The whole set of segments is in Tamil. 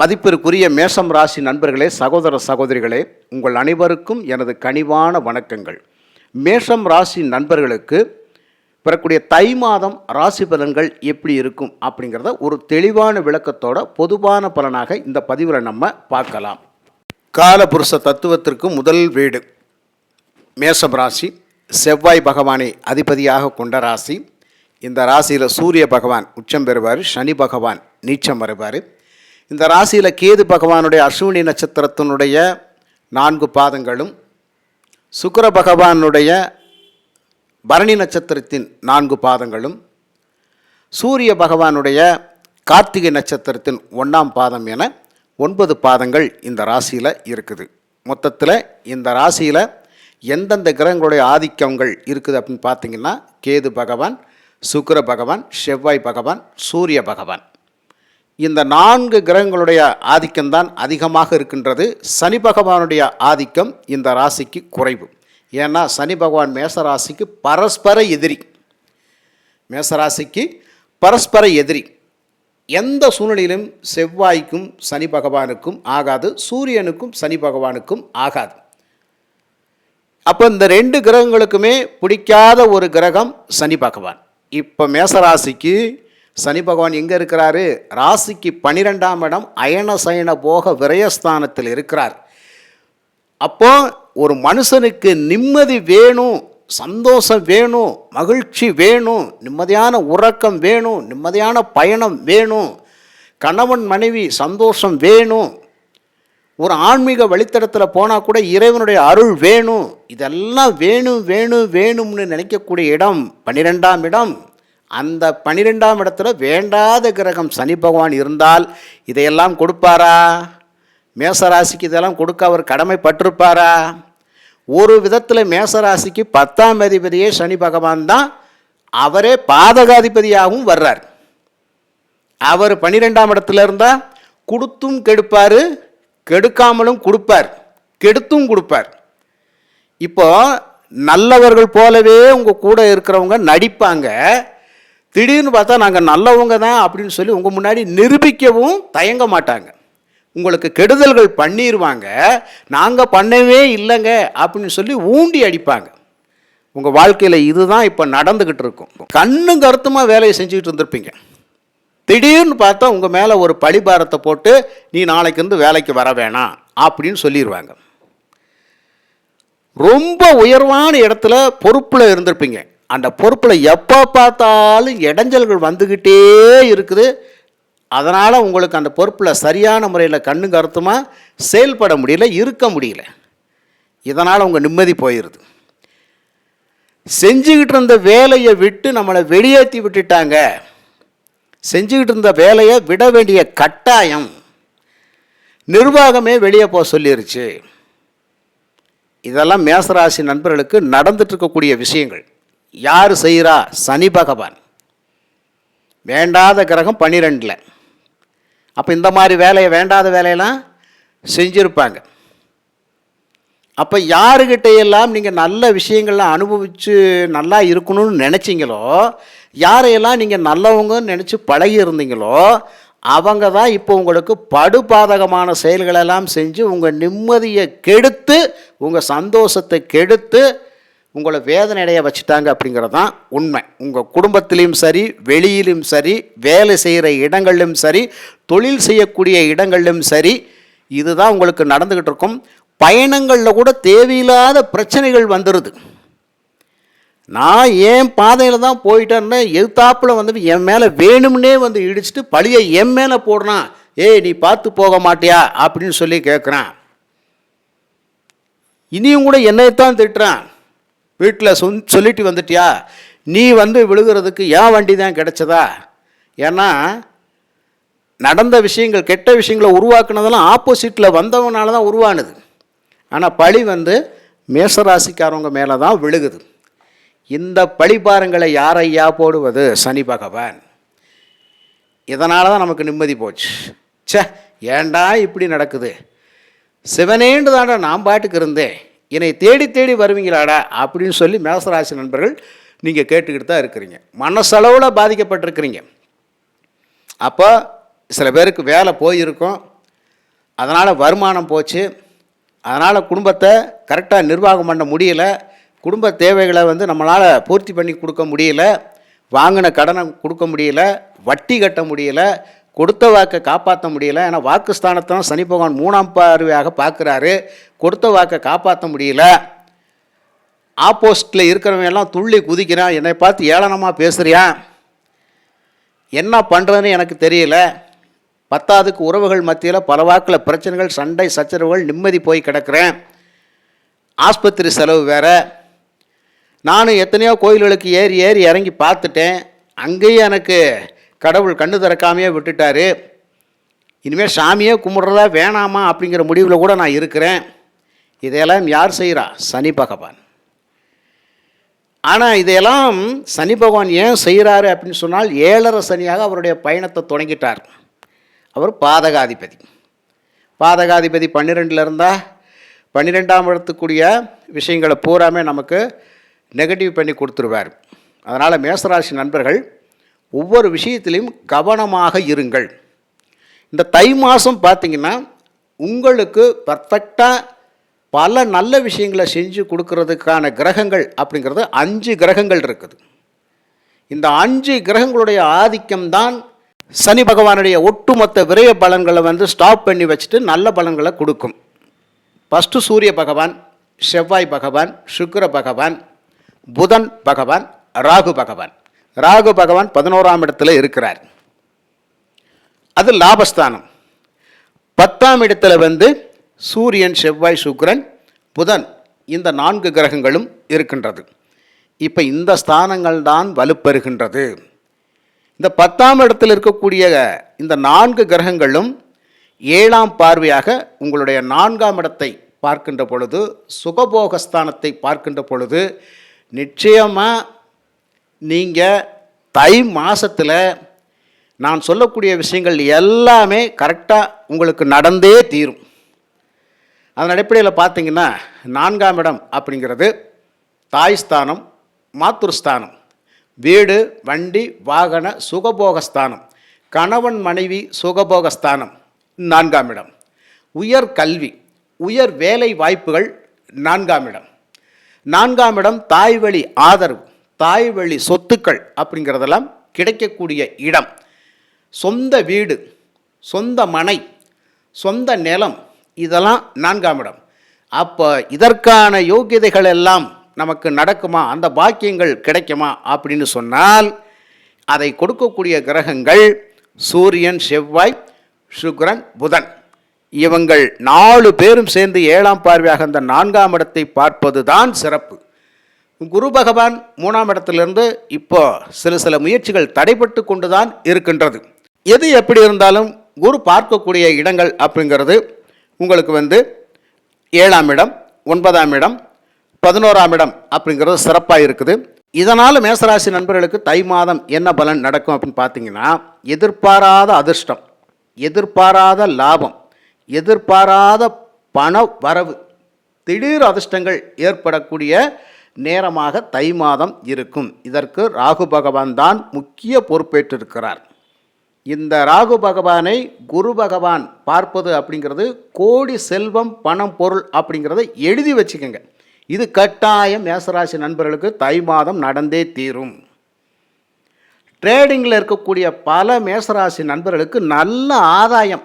மதிப்பிற்குரிய மேஷம் ராசி நண்பர்களே சகோதர சகோதரிகளே உங்கள் அனைவருக்கும் எனது கனிவான வணக்கங்கள். மேஷம் ராசி நண்பர்களுக்கு பெறக்கூடிய தை மாதம் ராசி பலன்கள் எப்படி இருக்கும் அப்படிங்கிறத ஒரு தெளிவான விளக்கத்தோட பொதுவான பலனாக இந்த பதிவில் நம்ம பார்க்கலாம். காலபுருஷ தத்துவத்திற்கு முதல் வீடு மேஷம் ராசி. செவ்வாய் பகவானை அதிபதியாக கொண்ட ராசி. இந்த ராசியில் சூரிய பகவான் உச்சம் பெறுவார் சனி பகவான் நீச்சம் வருவார். இந்த ராசியில் கேது பகவானுடைய அஸ்வினி நட்சத்திரத்தினுடைய நான்கு பாதங்களும் சுக்கர பகவானுடைய பரணி நட்சத்திரத்தின் நான்கு பாதங்களும் சூரிய பகவானுடைய கார்த்திகை நட்சத்திரத்தின் ஒன்றாம் பாதம் என ஒன்பது பாதங்கள் இந்த ராசியில் இருக்குது. மொத்தத்தில் இந்த ராசியில் எந்தெந்த கிரகங்களுடைய ஆதிக்கங்கள் இருக்குது அப்படின்னு பார்த்தீங்கன்னா கேது பகவான் சுக்கிர பகவான் செவ்வாய் பகவான் சூரிய பகவான். இந்த நான்கு கிரகங்களுடைய ஆதிக்கம்தான் அதிகமாக இருக்கின்றது. சனி பகவானுடைய ஆதிக்கம் இந்த ராசிக்கு குறைவு. ஏன்னா சனி பகவான் மேச ராசிக்கு பரஸ்பர எதிரி. மேசராசிக்கு பரஸ்பர எதிரி. எந்த சூழ்நிலையிலும் செவ்வாய்க்கும் சனி பகவானுக்கும் ஆகாது சூரியனுக்கும் சனி பகவானுக்கும் ஆகாது. அப்போ இந்த ரெண்டு கிரகங்களுக்குமே பிடிக்காத ஒரு கிரகம் சனி பகவான். இப்போ மேசராசிக்கு சனி பகவான் எங்கே இருக்கிறாரு? ராசிக்கு பனிரெண்டாம் இடம் அயன சயன போக விரயஸ்தானத்தில் இருக்கிறார். அப்போ ஒரு மனுஷனுக்கு நிம்மதி வேணும் சந்தோஷம் வேணும் மகிழ்ச்சி வேணும் நிம்மதியான உறக்கம் வேணும் நிம்மதியான பயணம் வேணும் கணவன் மனைவி சந்தோஷம் வேணும் ஒரு ஆன்மீக வழித்தடத்தில் போனால் கூட இறைவனுடைய அருள் வேணும் இதெல்லாம் வேணும் வேணும் வேணும்னு நினைக்கக்கூடிய இடம் பன்னிரெண்டாம் இடம். அந்த பனிரெண்டாம் இடத்துல வேண்டாத கிரகம் சனி பகவான் இருந்தால் இதையெல்லாம் கொடுப்பாரா? மேசராசிக்கு இதெல்லாம் கொடுக்க அவர் கடமைப்பட்டிருப்பாரா? ஒரு விதத்தில் மேசராசிக்கு பத்தாம் அதிபதியே சனி பகவான் தான். அவரே பாதகாதிபதியாகவும் வர்றார். அவர் பன்னிரெண்டாம் இடத்துல இருந்தால் கொடுத்தும் கெடுப்பார் கெடுக்காமலும் கொடுப்பார் கெடுத்தும் கொடுப்பார். இப்போ நல்லவர்கள் போலவே உங்கள் கூட இருக்கிறவங்க நடிப்பாங்க. திடீர்னு பார்த்தா நாங்கள் நல்லவங்க தான் அப்படின்னு சொல்லி உங்கள் முன்னாடி நிரூபிக்கவும் தயங்க மாட்டாங்க. உங்களுக்கு கெடுதல்கள் பண்ணிடுவாங்க நாங்கள் பண்ணவே இல்லைங்க அப்படின்னு சொல்லி ஊண்டி அடிப்பாங்க. உங்கள் வாழ்க்கையில் இதுதான் இப்போ நடந்துக்கிட்டு இருக்கும். கண்ணும் கருத்துமாக வேலையை செஞ்சுக்கிட்டு இருந்திருப்பீங்க. திடீர்னு பார்த்தா உங்கள் மேலே ஒரு பழிபாரத்தை போட்டு நீ நாளைக்கு இருந்து வேலைக்கு வர வேணாம் அப்படின்னு சொல்லிடுவாங்க ரொம்ப உயர்வான இடத்துல பொறுப்பில் இருந்திருப்பீங்க. அந்த பொறுப்பில் எப்போ பார்த்தாலும் இடைஞ்சல்கள் வந்துக்கிட்டே இருக்குது. அதனால் உங்களுக்கு அந்த பொறுப்பில் சரியான முறையில் கண்ணு கருத்துமாக செயல்பட முடியல இருக்க முடியல. இதனால் உங்கள் நிம்மதி போயிடுது செஞ்சுக்கிட்டு இருந்த வேலையை விட்டு நம்மளை வெளியேற்றி விட்டுட்டாங்க. செஞ்சுக்கிட்டு இருந்த வேலையை விட வேண்டிய கட்டாயம் நிர்வாகமே வெளியே போக சொல்லிருச்சு. இதெல்லாம் மேசராசி நண்பர்களுக்கு நடந்துட்டு இருக்கக்கூடிய விஷயங்கள். யார் செய்கிறா சனி பகவான். வேண்டாத கிரகம் பன்னிரெண்டில். அப்போ இந்த மாதிரி வேலையை வேண்டாத வேலையெல்லாம் செஞ்சுருப்பாங்க. அப்போ யாருக்கிட்டையெல்லாம் நீங்கள் நல்ல விஷயங்கள்லாம் அனுபவித்து நல்லா இருக்கணும்னு நினச்சிங்களோ யாரையெல்லாம் நீங்கள் நல்லவங்கன்னு நினச்சி பழகி இருந்தீங்களோ அவங்க தான் இப்போ உங்களுக்கு படுபாதகமான செயல்களெல்லாம் செஞ்சு உங்கள் நிம்மதியை கெடுத்து உங்கள் சந்தோஷத்தை கெடுத்து உங்களை வேதனையடைய வச்சுட்டாங்க அப்படிங்கிறது தான் உண்மை. உங்கள் குடும்பத்திலையும் சரி வெளியிலும் சரி வேலை செய்கிற இடங்களிலும் சரி தொழில் செய்யக்கூடிய இடங்களிலும் சரி இதுதான் உங்களுக்கு நடந்துக்கிட்டு இருக்கும். பயணங்களில் கூட தேவையில்லாத பிரச்சனைகள் வந்துடுது நான் ஏன் பாதையில் தான் போயிட்டேன்னா எதிர்த்தாப்பில் வந்து என் மேலே வேணும்னே வந்து இடிச்சிட்டு பழியை என் மேலே போடுறான் ஏய் நீ பார்த்து போக மாட்டியா? அப்படின்னு சொல்லி கேட்குறான் இனியும் கூட என்னைத்தான் திட்டுறான். வீட்டில் சொன் சொல்லிட்டு வந்துட்டியா? நீ வந்து விழுகிறதுக்கு ஏன் வண்டி தான் கிடைச்சதா? ஏன்னா நடந்த விஷயங்கள் கெட்ட விஷயங்களை உருவாக்குனதெல்லாம் ஆப்போசிட்டில் வந்தவனால தான் உருவானுது. ஆனால் பழி வந்து மேசராசிக்காரவங்க மேலே தான் விழுகுது. இந்த பழிபாரங்களை யாரையா போடுவது? சனி பகவான். இதனால தான் நமக்கு நிம்மதி போச்சு. ச்சே ஏன்டா இப்படி நடக்குது? சிவனேண்டு தாண்டா நான் பாட்டுக்கு இருந்தேன். என்னை தேடி தேடி வருவீங்களாடா அப்படின்னு சொல்லி மேசராசி நண்பர்கள் நீங்கள் கேட்டுக்கிட்டு தான் இருக்கிறீங்க. மனசளவில் பாதிக்கப்பட்டிருக்கிறீங்க. அப்போ சில பேருக்கு வேலை போயிருக்கும். அதனால் வருமானம் போச்சு. அதனால் குடும்பத்தை கரெக்டாக நிர்வாகம் பண்ண முடியல. குடும்ப தேவைகளை வந்து நம்மளால் பூர்த்தி பண்ணி கொடுக்க முடியல. வாங்கின கடனை கொடுக்க முடியல. வட்டி கட்ட முடியல. கொடுத்த வாக்கை காப்பாற்ற முடியல. ஏன்னா வாக்குஸ்தானத்தான் சனி பகவான் மூணாம் பார்வையாக பார்க்குறாரு. கொடுத்த வாக்கை காப்பாற்ற முடியல. ஆப்போசிட்டில் இருக்கிறவங்க எல்லாம் துள்ளி குதிக்கிறான் என்னை பார்த்து ஏளனமாக பேசுறியான் என்ன பண்ணுறதுன்னு எனக்கு தெரியல. பத்தாவதுக்கு உறவுகள் மத்தியில் பல வாக்கில் பிரச்சனைகள் சண்டை சச்சரவுகள் நிம்மதி போய் கிடக்கிறேன். ஆஸ்பத்திரி செலவு வேறு. நானும் எத்தனையோ கோயில்களுக்கு ஏறி ஏறி இறங்கி பார்த்துட்டேன். அங்கேயும் எனக்கு கடவுள் கண்ணு திறக்காமையே விட்டுட்டாரு. இனிமேல் சாமியே கும்பிட்றதா வேணாமா அப்படிங்கிற முடிவில் கூட நான் இருக்கிறேன். இதையெல்லாம் யார் செய்கிறா சனி பகவான். ஆனால் இதையெல்லாம் சனி பகவான் ஏன் செய்கிறாரு அப்படின்னு சொன்னால் ஏழரை சனியாக அவருடைய பயணத்தை தொடங்கிட்டார். அவர் பாதகாதிபதி. பாதகாதிபதி பன்னிரெண்டில் இருந்தால் பன்னிரெண்டாம் இடத்துக்குரிய விஷயங்களை பூராமே நமக்கு நெகட்டிவ் பண்ணி கொடுத்துருவார். அதனால் மேசராசி நண்பர்கள் ஒவ்வொரு விஷயத்திலையும் கவனமாக இருங்கள். இந்த தை மாதம் பார்த்திங்கன்னா உங்களுக்கு பர்ஃபெக்டாக பல நல்ல விஷயங்களை செஞ்சு கொடுக்கறதுக்கான கிரகங்கள் அப்படிங்கிறது அஞ்சு கிரகங்கள் இருக்குது. இந்த அஞ்சு கிரகங்களுடைய ஆதிக்கம்தான் சனி பகவானுடைய ஒட்டுமொத்த விரய பலன்களை வந்து ஸ்டாப் பண்ணி வச்சுட்டு நல்ல பலன்களை கொடுக்கும். ஃபஸ்ட்டு சூரிய பகவான் செவ்வாய் பகவான் சுக்கர பகவான் புதன் பகவான் ராகு பகவான். ராகு பகவான் பதினோராம் இடத்துல இருக்கிறார். அது லாபஸ்தானம். பத்தாம் இடத்துல வந்து சூரியன் செவ்வாய் சுக்கிரன் புதன் இந்த நான்கு கிரகங்களும் இருக்கின்றது. இப்போ இந்த ஸ்தானங்கள் தான் வலுப்பெறுகின்றது. இந்த பத்தாம் இடத்தில் இருக்கக்கூடிய இந்த நான்கு கிரகங்களும் ஏழாம் பார்வையாக உங்களுடைய நான்காம் இடத்தை பார்க்கின்ற பொழுது சுகபோகஸ்தானத்தை பார்க்கின்ற பொழுது நிச்சயமாக நீங்கள் தை மாதத்தில் நான் சொல்லக்கூடிய விஷயங்கள் எல்லாமே கரெக்டாக உங்களுக்கு நடந்தே தீரும். அதன் அடிப்படையில் பார்த்தீங்கன்னா நான்காம் இடம் அப்படிங்கிறது தாய் ஸ்தானம் மாத்துருஸ்தானம் வீடு வண்டி வாகன சுகபோகஸ்தானம் கணவன் மனைவி சுகபோகஸ்தானம் நான்காம் இடம். உயர் கல்வி உயர் வேலை வாய்ப்புகள் நான்காம் இடம். நான்காம் இடம் தாய் வழி ஆதரவு. தாய் வழி சொத்துக்கள் அப்படிங்கிறதெல்லாம் கிடைக்கக்கூடிய இடம். சொந்த வீடு சொந்த மனை சொந்த நிலம் இதெல்லாம் நான்காம் இடம். அப்போ இதற்கான யோகியதைகள் எல்லாம் நமக்கு நடக்குமா? அந்த பாக்கியங்கள் கிடைக்குமா? அப்படின்னு சொன்னால் அதை கொடுக்கக்கூடிய கிரகங்கள் சூரியன் செவ்வாய் சுக்ரன் புதன். இவங்கள் நாலு பேரும் சேர்ந்து ஏழாம் பார்வையாக அந்த நான்காம் இடத்தை பார்ப்பது தான் சிறப்பு. குரு பகவான் மூணாம் இடத்திலிருந்து இப்போ சில சில முயற்சிகள் தடைபட்டு கொண்டு தான் இருக்கின்றது. எது எப்படி இருந்தாலும் குரு பார்க்கக்கூடிய இடங்கள் அப்படிங்கிறது உங்களுக்கு வந்து ஏழாம் இடம் ஒன்பதாம் இடம் பதினோராம் இடம் அப்படிங்கிறது சிறப்பாக இருக்குது. இதனால் மேசராசி நண்பர்களுக்கு தை மாதம் என்ன பலன் நடக்கும் அப்படின்னு பார்த்தீங்கன்னா எதிர்பாராத அதிர்ஷ்டம் எதிர்பாராத லாபம் எதிர்பாராத பண வரவு திடீர் அதிர்ஷ்டங்கள் ஏற்படக்கூடிய நேரமாக தை மாதம் இருக்கும். இதற்கு ராகு பகவான் தான் முக்கிய பொறுப்பேற்றிருக்கிறார். இந்த ராகு பகவானை குரு பகவான் பார்ப்பது அப்படிங்கிறது கோடி செல்வம் பணம் பொருள் அப்படிங்கிறத எழுதி வச்சுக்கோங்க. இது கட்டாயம் மேசராசி நண்பர்களுக்கு தை மாதம் நடந்தே தீரும். ட்ரேடிங்கில் இருக்கக்கூடிய பல மேசராசி நண்பர்களுக்கு நல்ல ஆதாயம்.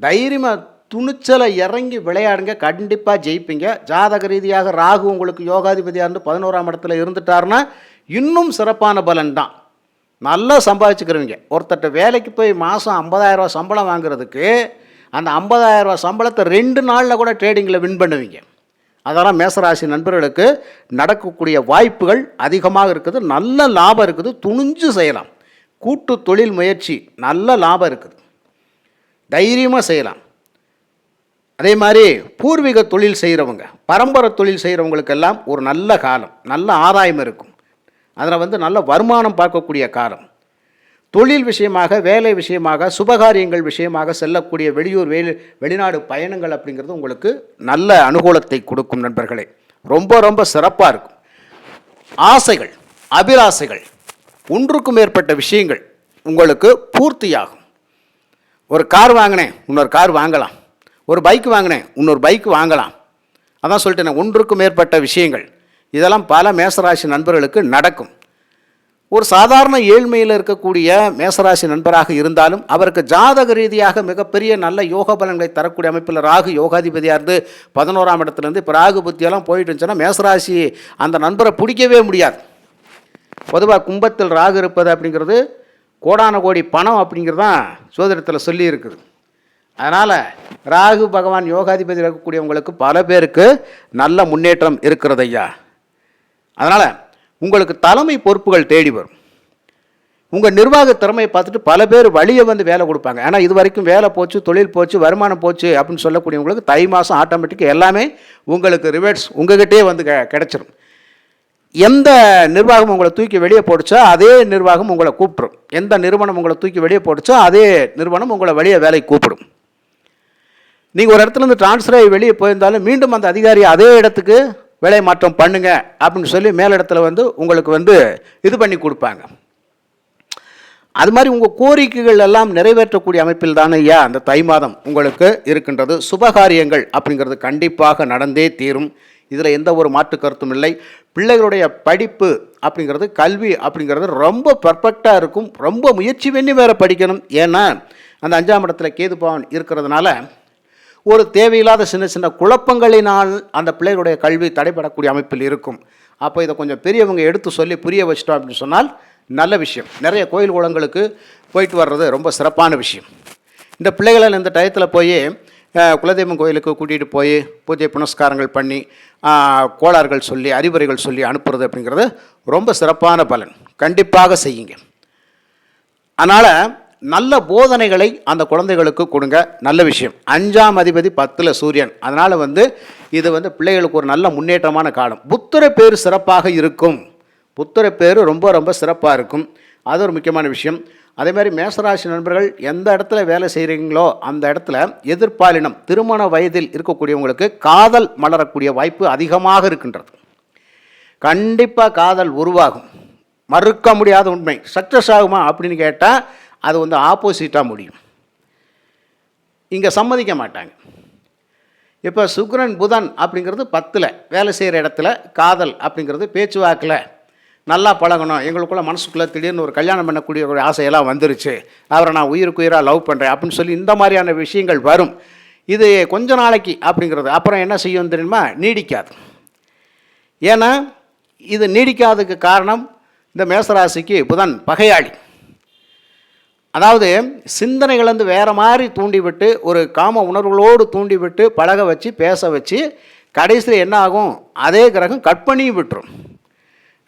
தைரியமாக துணிச்சலை இறங்கி விளையாடுங்க கண்டிப்பாக ஜெயிப்பீங்க. ஜாதக ரீதியாக ராகு உங்களுக்கு யோகாதிபதியாக இருந்து பதினோராம் இடத்துல இருந்துட்டாருன்னா இன்னும் சிறப்பான பலன் தான் நல்லா சம்பாதிச்சுக்கிறவங்க. ஒருத்தட்ட வேலைக்கு போய் மாதம் ஐம்பதாயிரரூவா சம்பளம் வாங்குறதுக்கு அந்த ஐம்பதாயிரரூவா சம்பளத்தை ரெண்டு நாளில் கூட ட்ரேடிங்கில் வின் பண்ணுவீங்க. அதெல்லாம் மேசராசி நண்பர்களுக்கு நடக்கக்கூடிய வாய்ப்புகள் அதிகமாக இருக்குது. நல்ல லாபம் இருக்குது. துணிஞ்சு செய்யலாம். கூட்டு தொழில் முயற்சி நல்ல லாபம் இருக்குது. தைரியமாக செய்யலாம். அதே மாதிரி பூர்வீக தொழில் செய்கிறவங்க பரம்பரை தொழில் செய்கிறவங்களுக்கெல்லாம் ஒரு நல்ல காலம் நல்ல ஆதாயம் இருக்கும். அதில் வந்து நல்ல வருமானம் பார்க்கக்கூடிய காலம். தொழில் விஷயமாக வேலை விஷயமாக சுபகாரியங்கள் விஷயமாக செல்லக்கூடிய வெளியூர் வெளி வெளிநாடு பயணங்கள் அப்படிங்கிறது உங்களுக்கு நல்ல அனுகூலத்தை கொடுக்கும் நண்பர்களே. ரொம்ப ரொம்ப சிறப்பாக இருக்கும். ஆசைகள் அபிலாசைகள் ஒன்றுக்கும் மேற்பட்ட விஷயங்கள் உங்களுக்கு பூர்த்தியாகும். ஒரு கார் வாங்கினேன் இன்னொரு கார் வாங்கலாம். ஒரு பைக் வாங்கினேன் இன்னொரு பைக் வாங்கலாம். அதான் சொல்லிட்டேன் ஒன்றுக்கும் மேற்பட்ட விஷயங்கள். இதெல்லாம் பல மேசராசி நண்பர்களுக்கு நடக்கும். ஒரு சாதாரண ஏழ்மையில் இருக்கக்கூடிய மேசராசி நண்பராக இருந்தாலும் அவருக்கு ஜாதக ரீதியாக மிகப்பெரிய நல்ல யோக பலன்களை தரக்கூடிய அமைப்பில் ராகு யோகாதிபதியாக இருந்து பதினோராம் இடத்துலேருந்து இப்போ ராகு புத்தியெல்லாம் போயிட்டு இருந்துச்சுன்னா மேசராசி அந்த நண்பரை பிடிக்கவே முடியாது. பொதுவாக கும்பத்தில் ராகு இருப்பது அப்படிங்கிறது கோடான கோடி பணம் அப்படிங்கிறது தான் சோதரத்தில் சொல்லி இருக்குது அதனால் ராகு பகவான் யோகாதிபதி இருக்கக்கூடியவங்களுக்கு பல பேருக்கு நல்ல முன்னேற்றம் இருக்கிறது ஐயா அதனால் உங்களுக்கு தலைமை பொறுப்புகள் தேடி வரும். உங்கள் நிர்வாக திறமையை பார்த்துட்டு பல பேர் வழியை வந்து வேலை கொடுப்பாங்க. ஏன்னா இது வரைக்கும் வேலை போச்சு தொழில் போச்சு வருமானம் போச்சு அப்படின்னு சொல்லக்கூடியவங்களுக்கு தை மாதம் ஆட்டோமேட்டிக்காக எல்லாமே உங்களுக்கு ரிவர்ட்ஸ் உங்ககிட்டே வந்து கெ கிடச்சிரும். எந்த நிர்வாகம் உங்களை தூக்கி வெளியே போட்டுச்சோ அதே நிர்வாகம் உங்களை கூப்பிடும் எந்த நிறுவனம் உங்களை தூக்கி வெளியே போட்டுச்சோ அதே நிறுவனம் உங்களை வெளியே வேலைக்கு கூப்பிடும். நீங்கள் ஒரு இடத்துல இருந்து ட்ரான்ஸ்ஃபர் ஆகி வெளியே போயிருந்தாலும் மீண்டும் அந்த அதிகாரி அதே இடத்துக்கு வேலை மாற்றம் பண்ணுங்க அப்படின்னு சொல்லி மேலிடத்துல வந்து உங்களுக்கு வந்து இது பண்ணி கொடுப்பாங்க. அது மாதிரி உங்கள் கோரிக்கைகள் எல்லாம் நிறைவேற்றக்கூடிய அமைப்பில் தானே ஐயா அந்த தை மாதம் உங்களுக்கு இருக்கின்றது. சுபகாரியங்கள் அப்படிங்கிறது கண்டிப்பாக நடந்தே தீரும். இதில் எந்த ஒரு மாற்று கருத்தும் இல்லை. பிள்ளைகளுடைய படிப்பு அப்படிங்கிறது கல்வி அப்படிங்கிறது ரொம்ப பர்ஃபெக்டாக இருக்கும். ரொம்ப முயற்சி பண்ணி வேறு படிக்கணும். ஏன்னா அந்த அஞ்சாம் இடத்துல கேது பவன் இருக்கிறதுனால ஒரு தேவையில்லாத சின்ன சின்ன குழப்பங்களினால் அந்த பிள்ளைகளுடைய கல்வி தடைபடக்கூடிய அமைப்பில் இருக்கும். அப்போ இதை கொஞ்சம் பெரியவங்க எடுத்து சொல்லி புரிய வச்சிட்டோம் அப்படின்னு சொன்னால் நல்ல விஷயம். நிறைய கோயில் குளங்களுக்கு போயிட்டு வர்றது ரொம்ப சிறப்பான விஷயம். இந்த பிள்ளைகளை இந்த டயத்தில் போய் குலதெய்வம் கோயிலுக்கு கூட்டிகிட்டு போய் பூஜை புனஸ்காரங்கள் பண்ணி கோளாறுகள் சொல்லி அறிவுரைகள் சொல்லி அனுப்புறது அப்படிங்கிறது ரொம்ப சிறப்பான பலன். கண்டிப்பாக செய்யுங்க. அதனால் நல்ல போதனைகளை அந்த குழந்தைகளுக்கு கொடுங்க. நல்ல விஷயம். அஞ்சாம் அதிபதி பத்தில் சூரியன். அதனால் வந்து இது வந்து பிள்ளைகளுக்கு ஒரு நல்ல முன்னேற்றமான காலம். புத்திர பேர் சிறப்பாக இருக்கும். புத்திர பேர் ரொம்ப ரொம்ப சிறப்பாக இருக்கும். அது ஒரு முக்கியமான விஷயம். அதே மாதிரி மேசராசி நண்பர்கள் எந்த இடத்துல வேலை செய்கிறீங்களோ அந்த இடத்துல எதிர்பாலினம் திருமண வயதில் இருக்கக்கூடியவங்களுக்கு காதல் மலரக்கூடிய வாய்ப்பு அதிகமாக இருக்கின்றது. கண்டிப்பாக காதல் உருவாகும். மறுக்க முடியாத உண்மை. சக்ஸஸ் ஆகுமா அப்படின்னு கேட்டால் அது வந்து ஆப்போசிட்டாக முடியும். இங்கே சம்மதிக்க மாட்டாங்க. இப்போ சுக்ரன் புதன் அப்படிங்கிறது பத்தில் வேலை செய்கிற இடத்துல காதல் அப்படிங்கிறது பேச்சுவாக்கில் நல்லா பழகணும். எங்களுக்குள்ள மனசுக்குள்ளே திடீர்னு ஒரு கல்யாணம் பண்ணக்கூடிய ஒரு ஆசையெல்லாம் வந்துருச்சு. அவரை நான் உயிருக்கு உயிராக லவ் பண்ணுறேன் அப்படின்னு சொல்லி இந்த மாதிரியான விஷயங்கள் வரும். இது கொஞ்ச நாளைக்கு அப்படிங்கிறது. அப்புறம் என்ன செய்யும் தெரியுமா? நீடிக்காது. ஏன்னா இது நீடிக்காததுக்கு காரணம் இந்த மேசராசிக்கு புதன் பகையாளி. அதாவது சிந்தனைகள் வந்து வேறு மாதிரி தூண்டிவிட்டு ஒரு காம உணர்வுகளோடு தூண்டிவிட்டு பழக வச்சு பேச வச்சு கடைசியில் என்ன ஆகும்? அதே கிரகம் கட் பண்ணி விட்டுரும்.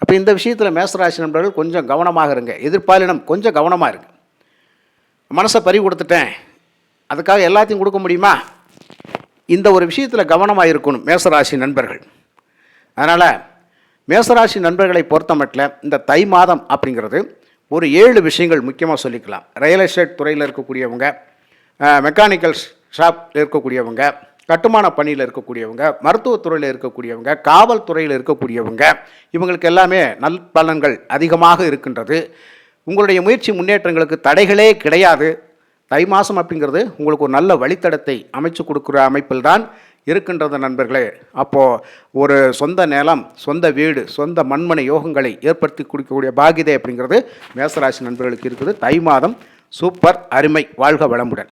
அப்போ இந்த விஷயத்தில் மேசராசி நண்பர்கள் கொஞ்சம் கவனமாக இருங்க. எதிர்பாலினம் கொஞ்சம் கவனமாக இருங்க. மனசை பறி கொடுத்துட்டேன். அதுக்காக எல்லாத்தையும் கொடுக்க முடியுமா? இந்த ஒரு விஷயத்தில் கவனமாக இருக்கணும் மேசராசி நண்பர்கள். அதனால் மேசராசி நண்பர்களை பொறுத்த மட்டும் இந்த தை மாதம் அப்படிங்கிறது ஒரு ஏழு விஷயங்கள் முக்கியமாக சொல்லிக்கலாம். ரியல் எஸ்டேட் துறையில் இருக்கக்கூடியவங்க மெக்கானிக்கல் ஷாப் இருக்கக்கூடியவங்க கட்டுமான பணியில் இருக்கக்கூடியவங்க மருத்துவத்துறையில் இருக்கக்கூடியவங்க காவல்துறையில் இருக்கக்கூடியவங்க இவங்களுக்கு எல்லாமே நல் பலன்கள் அதிகமாக இருக்கின்றது. உங்களுடைய முயற்சி முன்னேற்றங்களுக்கு தடைகளே கிடையாது. தை மாதம் அப்படிங்கிறது உங்களுக்கு ஒரு நல்ல வழித்தடத்தை அமைச்சு கொடுக்குற அமைப்பில்தான் இருக்கின்றது நண்பர்களே. அப்போது ஒரு சொந்த நிலம் சொந்த வீடு சொந்த மண்மனை யோகங்களை ஏற்படுத்தி கொடுக்கக்கூடிய பாகிதை அப்படிங்கிறது மேசராசி நண்பர்களுக்கு இருக்குது. தை மாதம் சூப்பர் அருமை வாழ்க வளமுடன்.